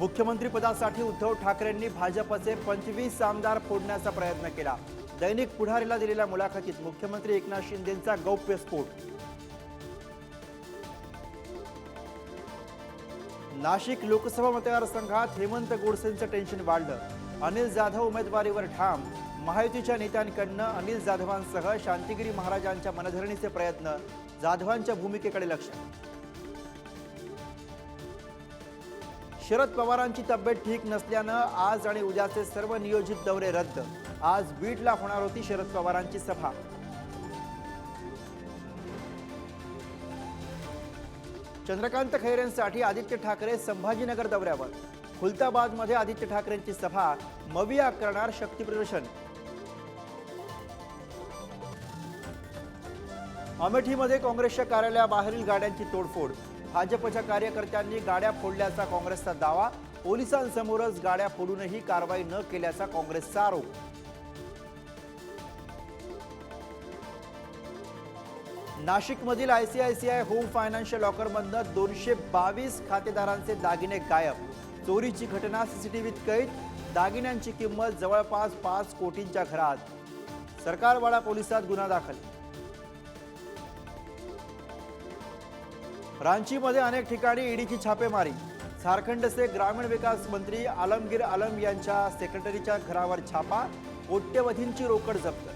मुख्यमंत्रीपदासाठी उद्धव ठाकरेंनी भाजपचे पंचवीस आमदार फोडण्याचा प्रयत्न केला. दैनिक पुढारीला दिलेल्या मुलाखतीत मुख्यमंत्री एकनाथ शिंदेचा गौप्यस्फोट नाशिक लोकसभा मतदारसंघात हेमंत गोडसेंचं टेन्शन वाढलं. अनिल जाधव उमेदवारीवर ठाम. महायुतीच्या नेत्यांकडनं अनिल जाधवांसह शांतिगिरी महाराजांच्या मनधरणीचे प्रयत्न. जाधवांच्या भूमिकेकडे लक्ष. शरद पवारांची तब्येत ठीक नसल्यानं आज आणि उद्याचे सर्व नियोजित दौरे रद्द. आज बीडला होणार होती शरद पवारांची सभा. चंद्रकांत खैरेंसाठी आदित्य ठाकरे संभाजीनगर दौऱ्यावर. खुलताबादमध्ये आदित्य ठाकरेंची सभा. मविया करणार शक्ती प्रदर्शन. अमेठीमध्ये काँग्रेसच्या कार्यालयाबाहेरील गाड्यांची तोडफोड. भाजपच्या कार्यकर्त्यांनी गाड्या फोडल्याचा काँग्रेसचा दावा. पोलिसांसमोरच गाड्या फोडूनही कारवाई न केल्याचा काँग्रेसचा आरोप. नाशिकमधील आयसीआयसीआय होम फायनान्शियल लॉकरमधनं दोनशे बावीस खातेदारांचे दागिने गायब. चोरीची घटना सीसीटीव्हीत कैद दागिन्यांची किंमत जवळपास पाच कोटींच्या घरात. सरकारवाडा पोलिसात गुन्हा दाखल रांचीमध्ये अनेक ठिकाणी ईडीची छापेमारी. झारखंडचे ग्रामीण विकास मंत्री आलमगीर आलम यांच्या सेक्रेटरीच्या घरावर छापा कोट्यवधींची रोकड जप्त.